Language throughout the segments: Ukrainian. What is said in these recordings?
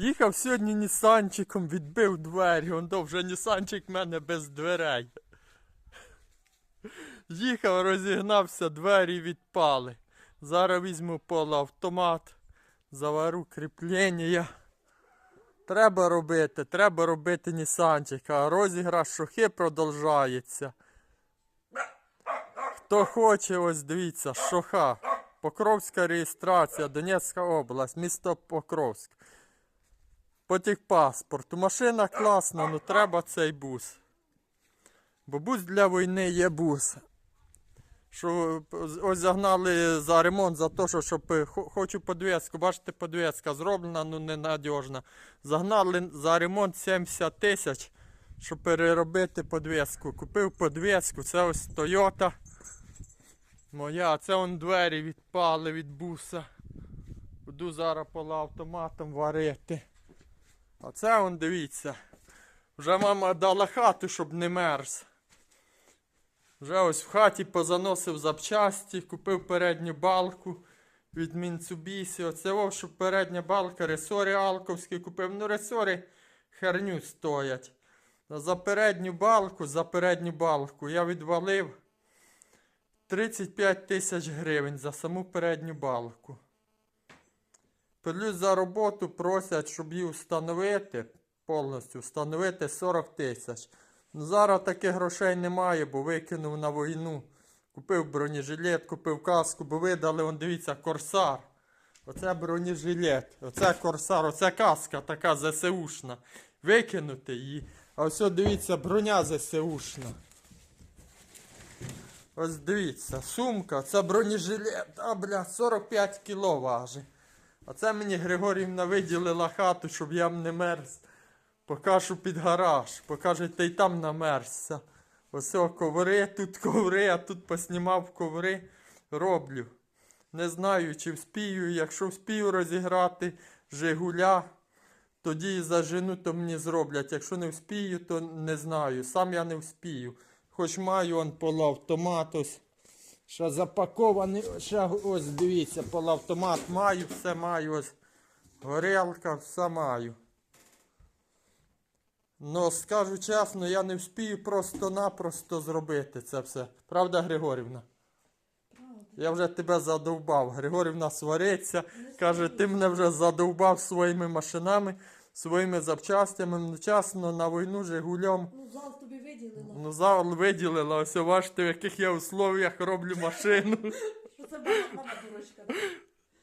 Їхав сьогодні Нісанчиком, відбив двері, он то вже Нісанчик в мене без дверей. Їхав, розігнався, двері відпали. Зараз візьму полуавтомат, завару кріплення. Треба робити, треба робити Нісанчика, а розіграш шохи продовжається. Хто хоче, ось дивіться, шоха. Покровська реєстрація, Донецька область, місто Покровськ. Потік паспорту. Машина класна, ну треба цей бус. Бо бус для війни є бус. Що ось загнали за ремонт за те, що щоб хочу подвеску. Бачите, подвеска зроблена, ну ненадіжна. Загнали за ремонт 70 тисяч, щоб переробити подвеску. Купив подвеску, це ось Toyota. Моя, це он двері відпали від буса. Буду зараз полуавтоматом варити. А це он дивіться. Вже мама дала хату, щоб не мерз. Вже ось в хаті позаносив запчасті, купив передню балку від Мінцубісі. Оце о, щоб передня балка, ресори алковські купив. Ну, ресори херню стоять. За передню балку, за передню балку я відвалив 35 тисяч гривень за саму передню балку. Плюс за роботу просять, щоб її встановити, повністю встановити 40 тисяч. Ну, зараз таких грошей немає, бо викинув на війну. Купив бронежилет, купив каску, бо видали, он дивіться, корсар. Оце бронежилет, оце корсар, оце каска така ЗСУшна. Викинути її. А ось дивіться, броня ЗСУшна. Ось дивіться, сумка, це бронежилет, а бля, 45 кіло важить. А це мені Григорівна виділила хату, щоб я не мерз. Покажу під гараж. Покаже, ти й там намерзся. Ось о, коври, тут коври, а тут поснімав коври. Роблю. Не знаю, чи вспію. Якщо вспію розіграти Жигуля, тоді зажену, то мені зроблять. Якщо не вспію, то не знаю. Сам я не вспію. Хоч маю он полуавтомат ось. Ще запакований, ще ось дивіться, полуавтомат маю, все маю, ось горілка, все маю. Ну, скажу чесно, я не вспію просто-напросто зробити це все. Правда, Григорівна? Я вже тебе задовбав. Григорівна свариться, каже, ти мене вже задовбав своїми машинами, своїми запчастями. Чесно, на війну Жигулем. Ну, виділила. Ну, зал виділила, ось бачите, в яких я условіях роблю машину. Що це була мама дурочка?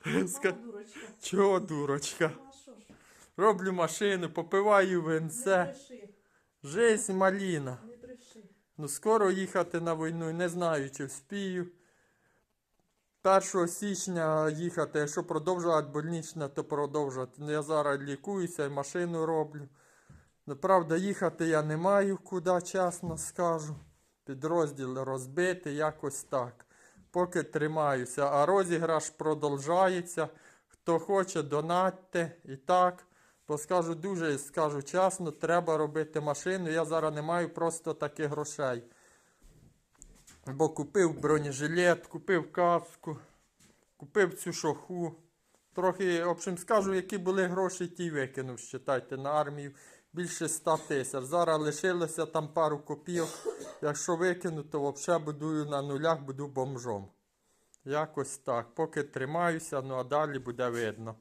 Ска- Мама дурочка. Чого, дурочка? Ну, а що ж? Роблю машину, попиваю Не винце. бреши, Жизнь маліна. не бреши. Ну, скоро їхати на війну, не знаю, чи вспію. 1 січня їхати, якщо продовжувати больничне, то продовжувати. Ну, Я зараз лікуюся і машину роблю. Ну, правда, їхати я не маю куди, чесно скажу. Підрозділ розбити, якось так. Поки тримаюся. А розіграш продовжається. Хто хоче, донатьте і так. Бо скажу дуже, скажу чесно, треба робити машину. Я зараз не маю просто таких грошей. Бо купив бронежилет, купив каску, купив цю шоху. Трохи, в общем, скажу, які були гроші, ті викинув, считайте, на армію більше 100 тисяч. Зараз лишилося там пару копійок. Якщо викину, то взагалі будую на нулях, буду бомжом. Якось так. Поки тримаюся, ну а далі буде видно.